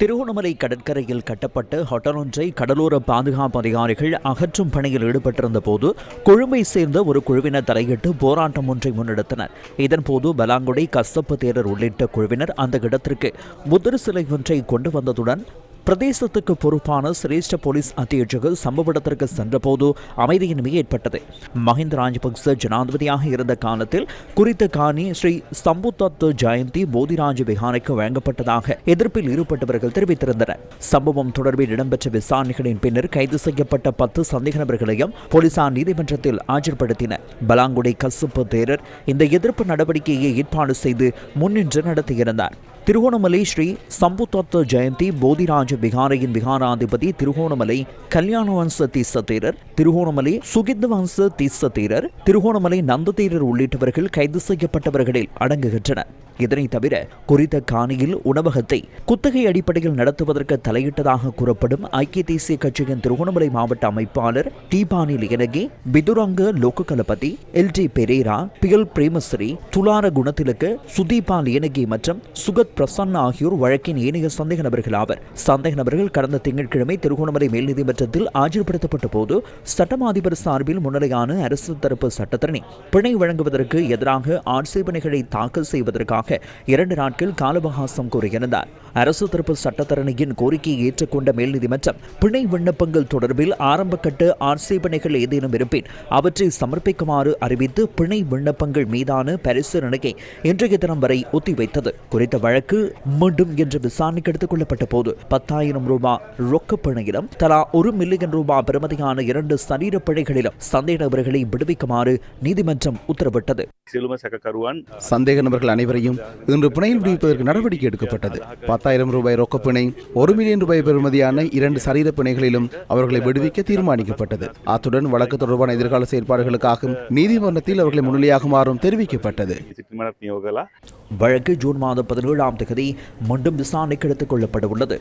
திருகோணமலை கடற்கரையில் கட்டப்பட்ட ஹோட்டல் ஒன்றை கடலோர பாதுகாப்பு அதிகாரிகள் அகற்றும் பணியில் ஈடுபட்டிருந்த போது கொழும்பை சேர்ந்த ஒரு குழுவினர் தலையிட்டு போராட்டம் ஒன்றை முன்னெடுத்தனர். இதன்போது பலாங்குடி கசப்பு தேரர் உள்ளிட்ட குழுவினர் அந்த இடத்திற்கு புத்தர் சிலை ஒன்றை கொண்டு வந்ததுடன் பிரதேசத்துக்கு பொறுப்பான சிரேஷ்ட போலீஸ் அத்தியட்சகர் சம்பவ இடத்திற்கு சென்றபோது அமைதியின்மை ஏற்பட்டது. மஹிந்த ராஜபக்ச ஜனாதிபதியாக இருந்த காலத்தில் குறித்த காணி ஸ்ரீ சம்புத்தத்து ஜெயந்தி போதிராஜ விகாரைக்கு வழங்கப்பட்டதாக எதிர்ப்பில் ஈடுபட்டவர்கள் தெரிவித்திருந்தனர். சம்பவம் தொடர்பில் இடம்பெற்ற விசாரணைகளின் பின்னர் கைது செய்யப்பட்ட பத்து சந்தேக நபர்களையும் போலீசார் நீதிமன்றத்தில் ஆஜர்படுத்தினர். பலாங்குடி கசுப்பு தேரர் இந்த எதிர்ப்பு நடவடிக்கையை ஏற்பாடு செய்து முன்னின்று நடத்தியிருந்தார். திருகோணமலை ஸ்ரீ சம்புத்தத்த ஜெயந்தி போதிராஜ விகாரையின் விகாராதிபதி திருகோணமலை கல்யாணவம்ச தீச தேரர் திருகோணமலை சுகித்த வம்ச தீச தேரர் திருகோணமலை நந்த தேரர் உள்ளிட்டவர்கள் கைது செய்யப்பட்டவர்களில் அடங்குகின்றனர். இதனை தவிர குறித்த காணியில் உணவகத்தை குத்தகை அடிப்படையில் நடத்துவதற்கு தலையிட்டதாக கூறப்படும் ஐக்கிய தேசிய கட்சியின் திருகோணமலை மாவட்ட அமைப்பாளர் தீபானி லியனகி பிதுரங்க லோககலபதி எல். டி. பெரேரா பியல் பிரேமஸ்ரீ துலார குணத்திலுக்கு சுதீபா லியனகி மற்றும் சுகத் பிரசன்னா ஆகியோர் வழக்கின் ஏனைய சந்தேக நபர்கள் ஆவர். சந்தேக நபர்கள் கடந்த திங்கட்கிழமை திருகோணமலை மேல் நீதிமன்றத்தில் ஆஜர்படுத்தப்பட்ட போது சட்டம் அதிபர் சார்பில் முன்னிலையான அரசு தரப்பு சட்டத்தரணி பிணை வழங்குவதற்கு எதிராக ஆட்சேபனைகளை தாக்கல் செய்வதற்காக இரண்டு நாட்கள் காலவகாசம் கூறியிருந்தார். அரசு தரப்பு சட்டத்தரணியின் கோரிக்கையை ஏற்றுக்கொண்ட மேல் நீதிமன்றம் பிணை விண்ணப்பங்கள் தொடர்பில் ஆரம்பகட்ட ஆட்சேபனைகள் ஏதேனும் இருப்பின் அவற்றை சமர்ப்பிக்குமாறு அறிவித்து பிணை விண்ணப்பங்கள் மீதான பரிசீலனையை இன்றைய தினம் வரை ஒத்திவைத்தது. குறித்த வழக்கு வழக்கு மீண்டும் என்று விசாரணைக்கு எடுத்துக் கொள்ளப்பட்ட போது பத்தாயிரம் ரூபாய் ரொக்க பிணையிலும் தலா ஒரு மில்லியன் ரூபாய் பெறுமதியான இரண்டு சரீர பிழைகளிலும் சந்தேக நபர்களை விடுவிக்குமாறு நீதிமன்றம் உத்தரவிட்டது. சந்தேக நபர்கள் அனைவரையும் இன்று பிணையில் விடுவிப்பதற்கு நடவடிக்கை எடுக்கப்பட்டது. பத்தாயிரம் ரூபாய் ரொக்க பிணை ஒரு மில்லியன் ரூபாய் பெருமதியான இரண்டு சரீர பிணைகளிலும் அவர்களை விடுவிக்க தீர்மானிக்கப்பட்டது. அத்துடன் வழக்கு தொடர்பான எதிர்கால செயற்பாடுகளுக்காக நீதிமன்றத்தில் அவர்களை முன்னிலையாகுமாறும் தெரிவிக்கப்பட்டது. வழக்கு ஜூன் மாதம் பதினேழாம் தேதி மீண்டும் விசாரணைக்கு எடுத்துக் கொள்ளப்பட உள்ளது.